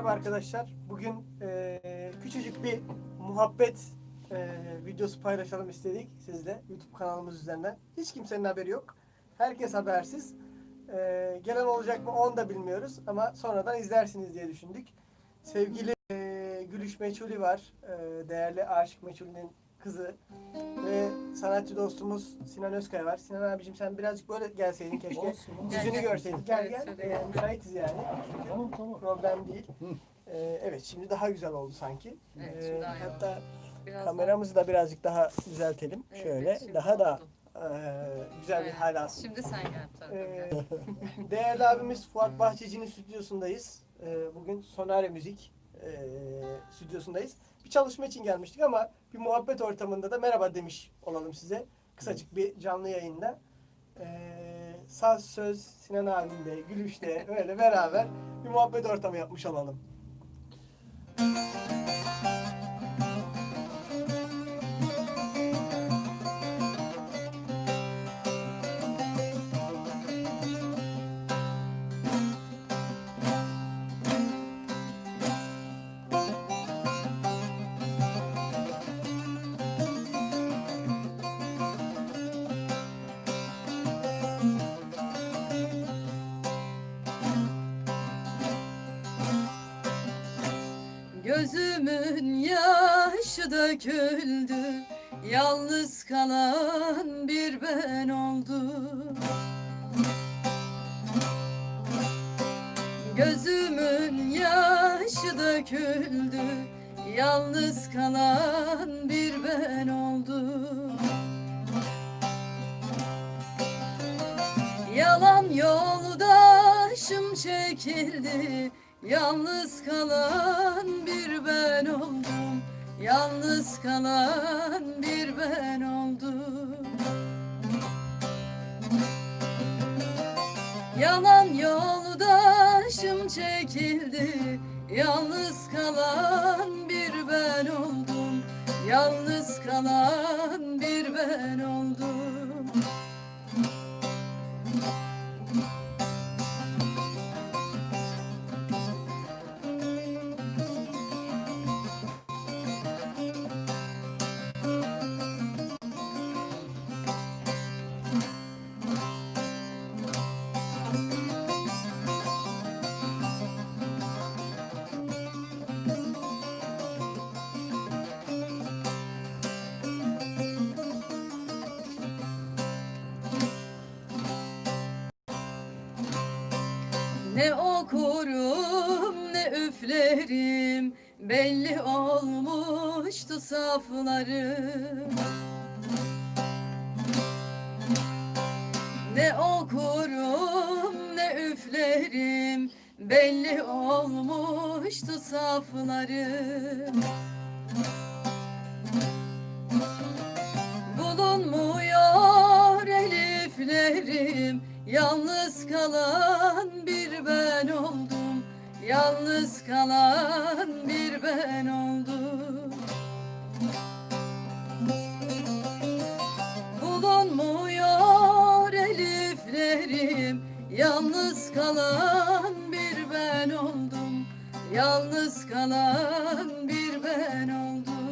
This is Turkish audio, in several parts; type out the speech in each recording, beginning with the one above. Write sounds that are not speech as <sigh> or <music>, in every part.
Merhaba arkadaşlar. Bugün eee, küçücük bir muhabbet eee, videosu paylaşalım istedik sizle YouTube kanalımız üzerinden. Hiç kimsenin haberi yok. Herkes habersiz. Eee, gelen olacak mı onu da bilmiyoruz ama sonradan izlersiniz diye düşündük. Sevgili eee, Gülüş Meçhuli var. Eee, değerli Aşık Meçhuli'nin kızı ve sanatçı dostumuz Sinan Özkaya var. Sinan abicim sen birazcık böyle gelseydin <laughs> keşke. Olsun, olsun. Yüzünü Gel, gel. görseydik. Gel Evet, gel. şöyle Eee, müsaitiz yani. Tamam tamam. Problem değil. Ee, evet şimdi daha güzel oldu sanki. Evet, Ee, şimdi daha iyi hatta Biraz kameramızı da birazcık daha düzeltelim. Evet, Şöyle şimdi daha da oldu. eee, güzel bir Evet. hal alsın. Şimdi sen gel bu tarafa Ee, <laughs> değerli abimiz Fuat Bahçeci'nin stüdyosundayız. Ee, bugün Sonare Müzik eee, stüdyosundayız. Bir çalışma için gelmiştik ama bir muhabbet ortamında da merhaba demiş olalım size. Kısacık bir canlı yayında. Ee, saz, söz, Sinan abim de, Gülüş de böyle beraber bir muhabbet ortamı yapmış olalım. Gözümün yaşı döküldü. Yalnız kalan bir ben oldum. Gözümün yaşı döküldü. Yalnız kalan bir ben oldum. Yalan yoldaşım çekildi Yalnız kalan bir ben oldum. Yalnız kalan bir ben oldum. Yalan yoldaşım çekildi. Yalnız kalan bir ben oldum. Yalnız kalan bir ben oldum okurum ne üflerim Belli olmuştu saflarım. Ne okurum ne üflerim Belli olmuştu saflarım. Bulunmuyor eliflerim Yalnız kalan bir ben oldum. Yalnız kalan bir ben oldum. Bulunmuyor eliflerim. Yalnız kalan bir ben oldum. Yalnız kalan bir ben oldum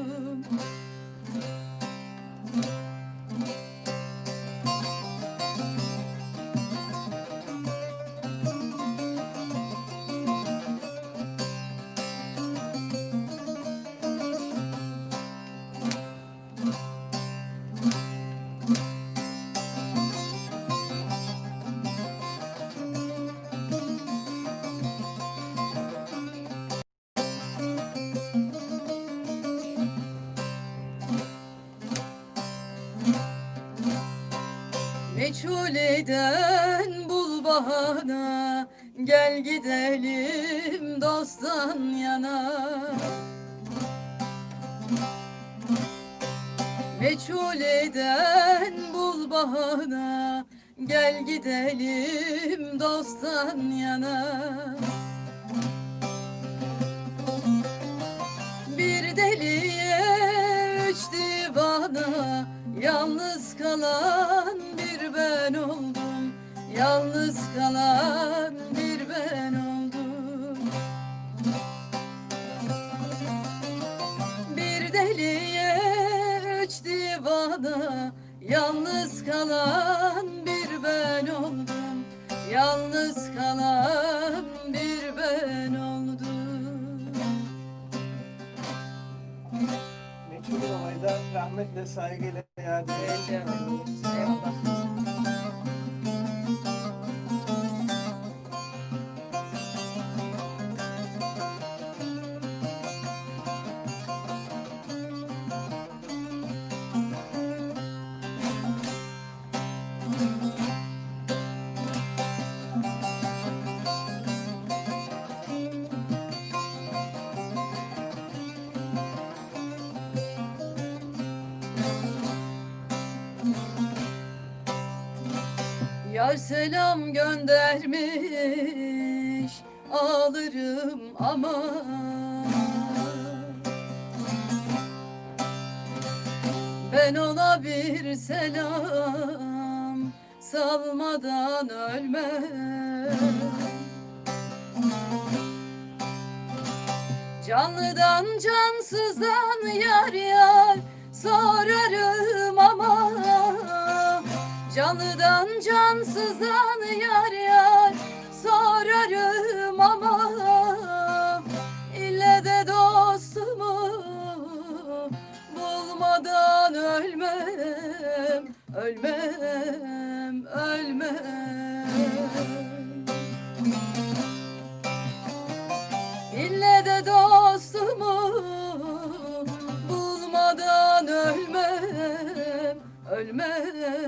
gidelim dosttan yana. Meçhul eden bul bahana Gel gidelim dosttan yana. Bir deliye üç divana Yalnız kalan bir ben oldum. Yalnız kalan kalan bir ben oldum Yalnız kalan bir ben oldum Meçhul da rahmetle saygıyla yad. Eyvallah. Selam göndermiş alırım ama. Ben ona bir selam salmadan ölmem. Canlıdan cansızdan yar yar sorarım ama Canlıdan cansızdan yar yar sorarım ama İlle de dostumu bulmadan ölmem Ölmem, ölmem. İlle de dostumu bulmadan ölmem, ölmem,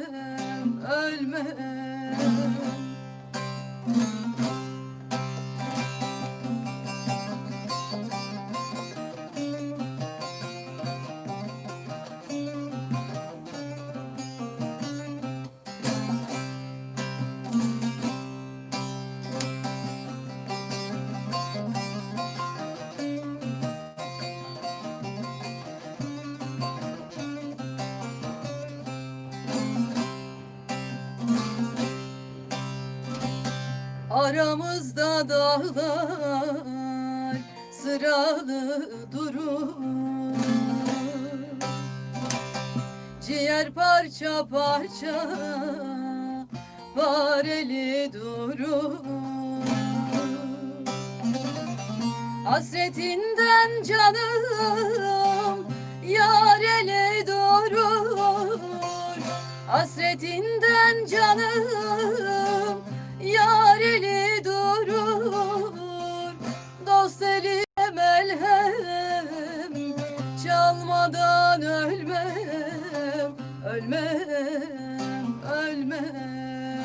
dağlar sıralı durur. Ciğer parça parça pareli durur. Hasretinden canım yareli durur. Hasretinden canım yareli Eli melhem çalmadan ölmem Ölmem, ölmem.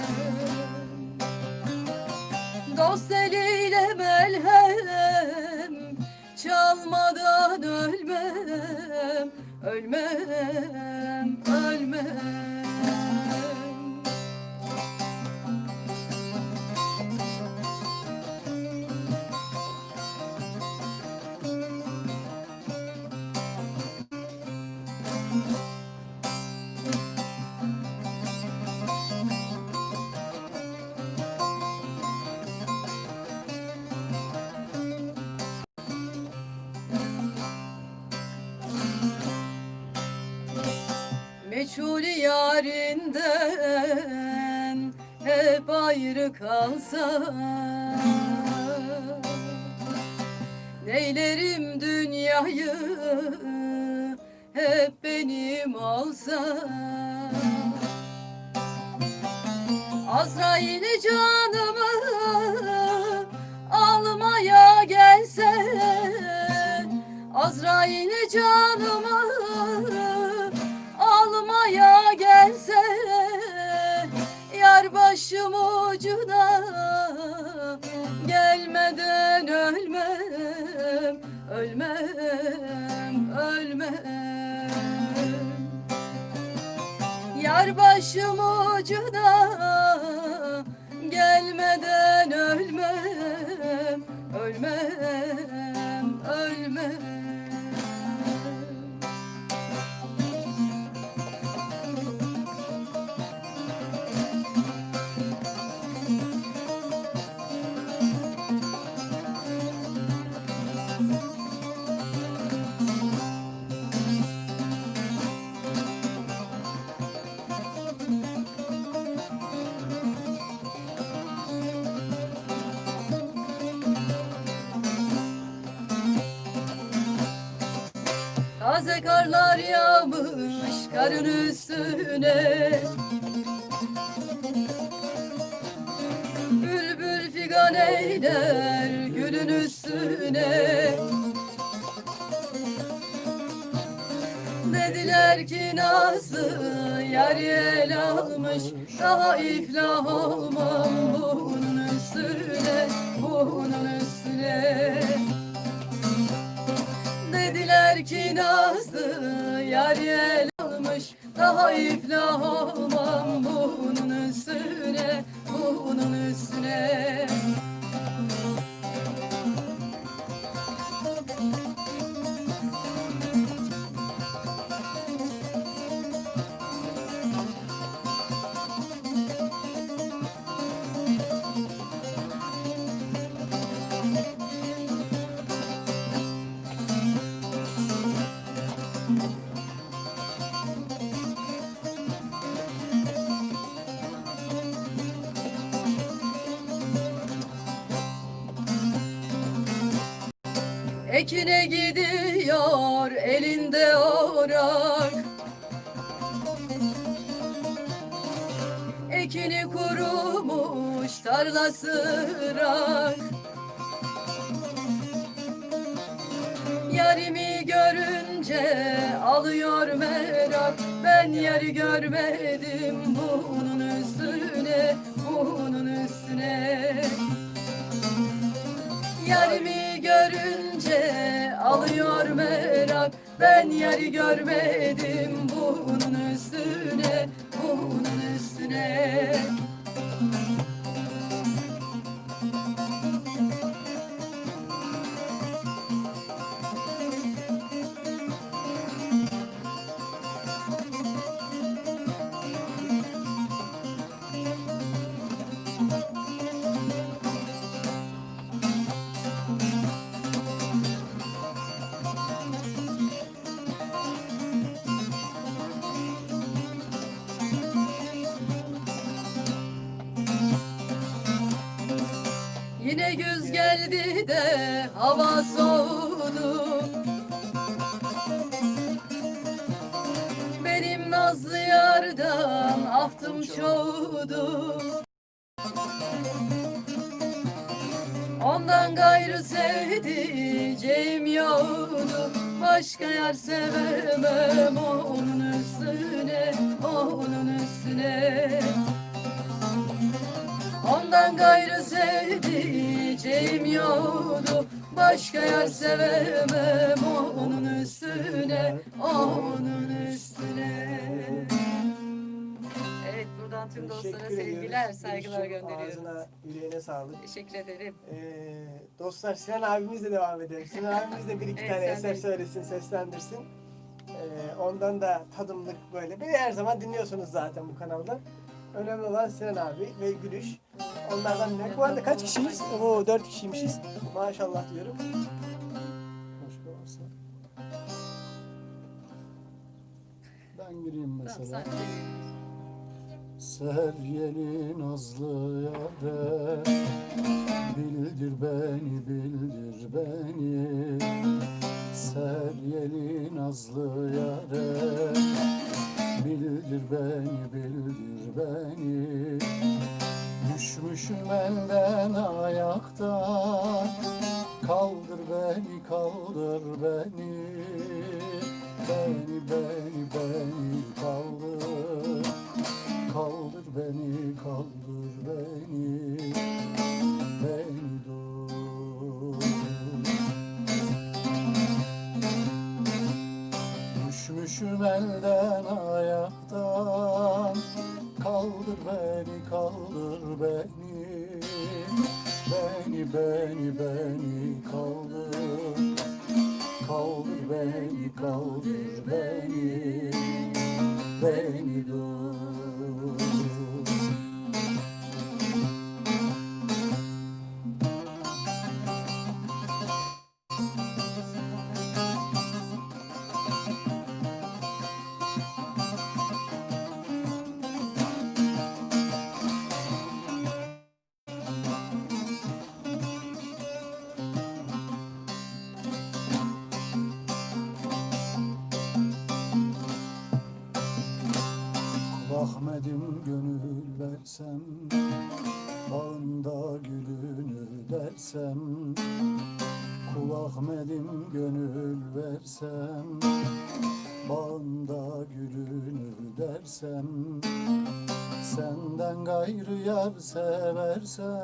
Dost eliyle melhem Çalmadan ölmem Ölmem, ölmem yarinden hep ayrı kalsam. Neylerim dünyayı hep benim olsa Azrail canımı almaya gelse Azrail canımı almaya gelse Yar başım ucuna gelmeden ölmem Ölmem, ölmem. Yar başım ucuna gelmeden ölmem Ölmem, Taze karlar yağmış karın üstüne. Bülbül figan eyler gülün üstüne. Dediler ki Nazlı yar yel almış Daha iflah olmam bunun üstüne Bunun üstüne Dediler ki Nazlı yar yel almış. Daha iflah olmam bunun üstüne Bunun üstüne Ekine gidiyor elinde orak. Ekini kurumuş tarlası rak Yarimi görünce alıyor merak. Ben yarı görmedim bunun üstüne Bunun üstüne. Yarimi görünce alıyor merak. Ben yarı görmedim bunun üstüne Bunun üstüne de hava soğudu. Benim nazlı yardan ahtım çoğudu. Ondan gayrı sevdiceğim yoktu. Başka yar sevemem onun üstüne Onun üstüne Ondan gayrı sevdiceğim yoktu Başka yar sevemem onun üstüne Onun üstüne Evet buradan tüm dostlara Teşekkür sevgiler, ediyoruz. saygılar Gülüşüm, gönderiyoruz. Ağzına, yüreğine sağlık. Teşekkür ederim. Ee, dostlar Sinan abimizle devam edelim. Sinan abimiz de bir iki Evet, tane eser söylesin, seslendirsin. Ee, ondan da tadımlık böyle. Beni her zaman dinliyorsunuz zaten bu kanalda. Önemli olan Sinan abi ve Gülüş. Onlardan dinlemek. Bu arada kaç kişiyiz? Oo, dört kişiymişiz. Maşallah diyorum. Ben gireyim mesela. Seher yeli nazlı yâre Bildir beni, bildir beni Seher yeli nazlı yâre Bildir beni, bildir beni. Düşmüşüm elden ayaktan Kaldır beni, kaldır beni. Beni, beni, beni kaldır. Kaldır beni, kaldır versem Bağında gülünü dersem Kul Ahmet'im gönül versem Bağında gülünü dersem Senden gayrı yar seversem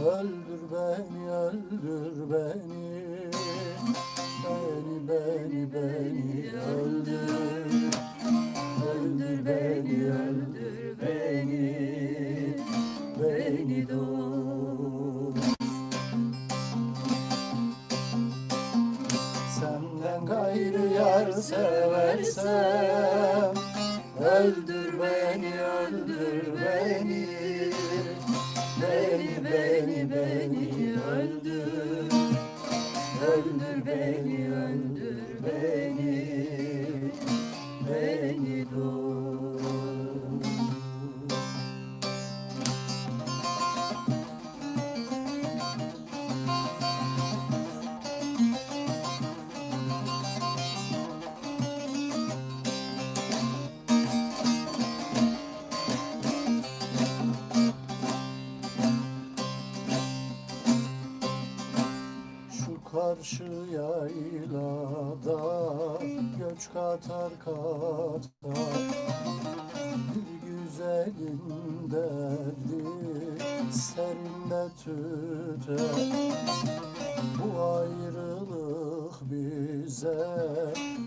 Öldür beni, öldür beni Beni, beni, beni Öldür beni, öldür beni karşı yaylada göç katar katar. Bir güzelin derdi serinde tüter. Bu ayrılık bize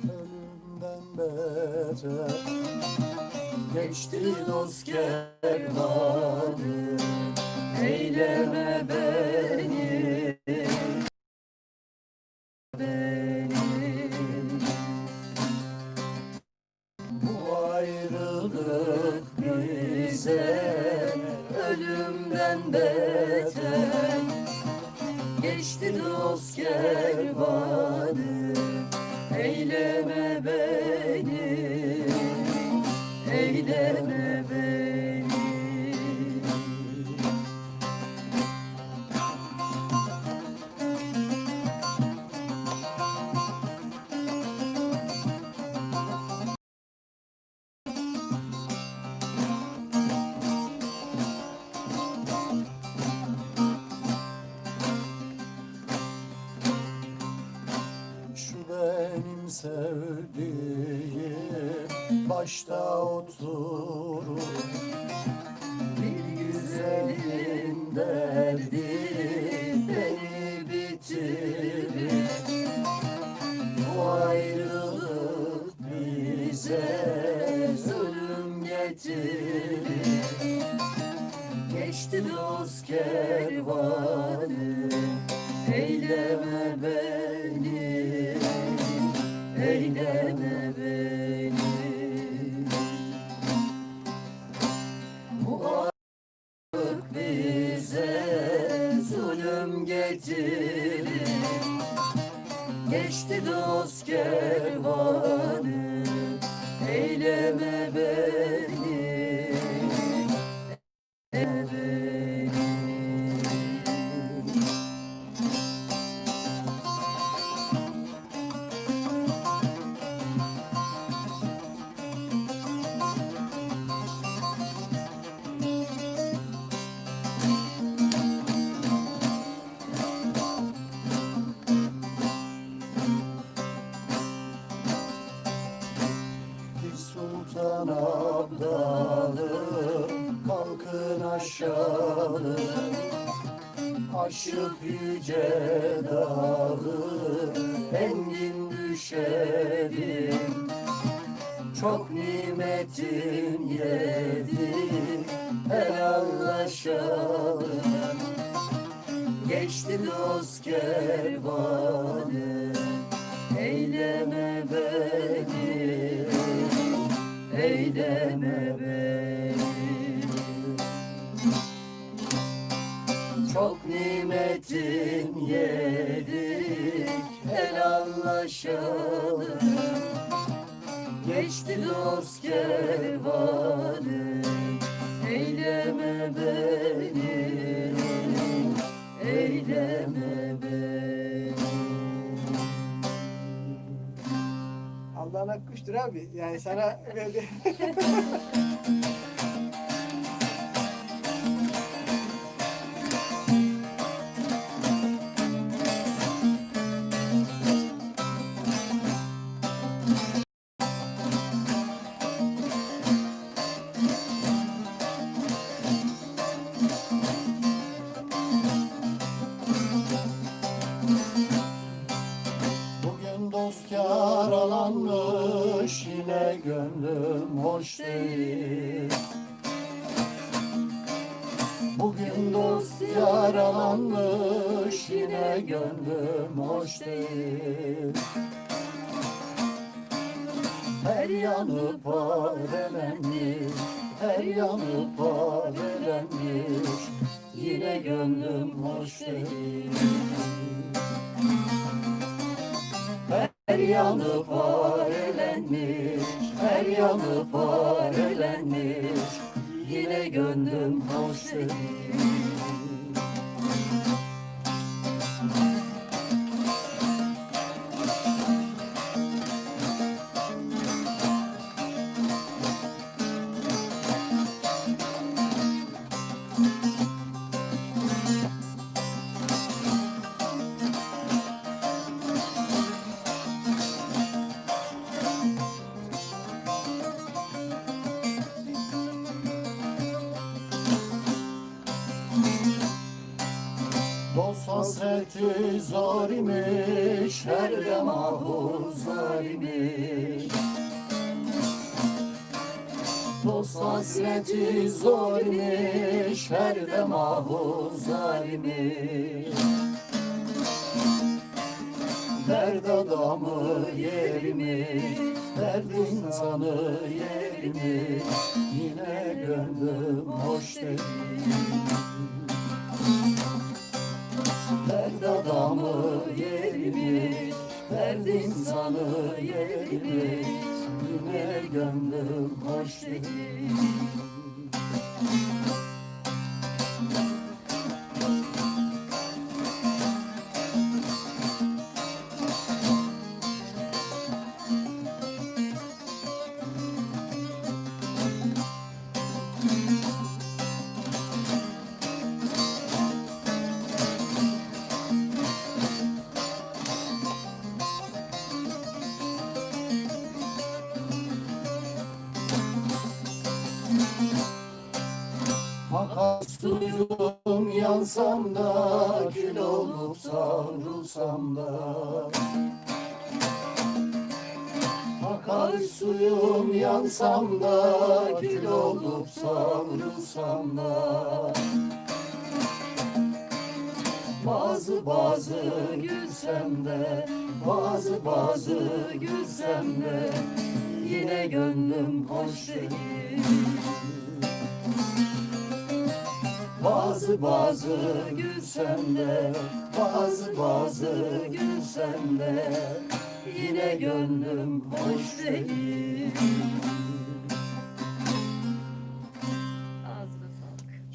ölümden beter. Geçti dost kervanı Eyleme beni bize ölümden beter. Geçti dost kervanı Aşık yüce dağı engin düşerim Çok nimetin yedik helallaşalım Geçti dost kervanı Eyleme beni Eyleme Çok nimetin yedik helallaşalım. Geçti dost kervanı Eyleme beni. Eyleme beni. Allah'ın hakkı üçtür abi. Yani sana böyle <laughs> gönlüm hoş değil. Her yanı parelenmiş, her yanı parelenmiş Yine gönlüm hoş değil Dost hasreti zor imiş, her de mahuzlar imiş. Dost hasreti zor imiş, her de mahuzlar imiş. Derd adamı yermiş, derd insanı yermiş. Yine gönlüm hoş değil. Derd adamı yermiş, derd insanı yermiş Yine gönlüm hoş değil yansam da Kül olup savrulsam da. Akar suyum yansam da Kül olup savrulsam da. Bazı bazı gülsem de Bazı bazı gülsem de Yine gönlüm hoş değil bazı bazı gülsem de Bazı bazı gülsem de Yine gönlüm hoş değil.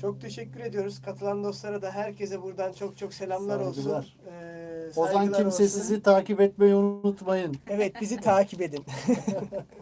Çok teşekkür ediyoruz. Katılan dostlara da herkese buradan çok çok selamlar olsun. Saygılar. Ee, Ozan saygılar kimse olsun. sizi takip etmeyi unutmayın. Evet bizi takip edin. <laughs>